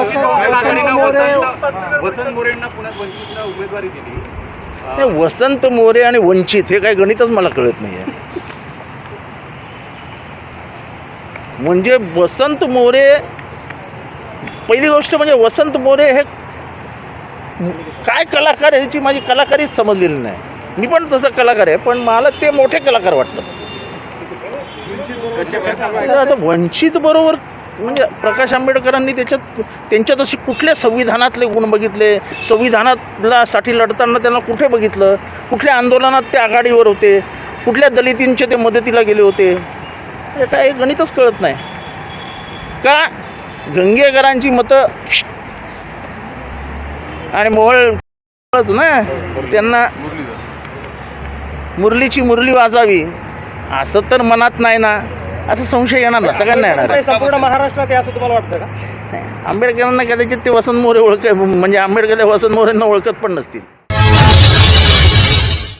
वसंत- वसंत- मोरे- वसंत वसंत मोरेंना पुण्यात वंचितला उमेदवारी दिली. अं, हे वसंत मोरे आणि वंचित हे काय गणितच मला कळत नाही आहे म्हणजे वसंत मोरे पहिली गोष्ट म्हणजे वसंत मोरे हे काय कलाकार आहे ह्याची माझी कलाकारीच समजलेली नाही. मी पण तसा कलाकार आहे पण मला ते मोठे कलाकार वाटतात? आता वंचित बरोबर म्हणजे प्रकाश आंबेडकरांनी त्याच्यात त्यांच्यात असे कुठल्या संविधानातले गुण बघितले? संविधानातला साठी लढताना त्यांना कुठे बघितलं? कुठल्या आंदोलनात ते आघाडीवर होते? कुठल्या दलितींचे ते मदतीला गेले होते? हे काय गणितच कळत नाही. का? गंगेकरांची मतं आणि मोहळ ना? त्यांना मुरलीची मुरली वाजावी. असं तर मनात नाही ना. असं संशय येणार ना सगळ्यांना येणार आहे. संपूर्ण महाराष्ट्रात आहे असं तुम्हाला वाटतं का आंबेडकरांना कदाचित ते वसंत मोरे ओळख म्हणजे आंबेडकर त्या वसंत मोरेंना ओळखत पण नसतील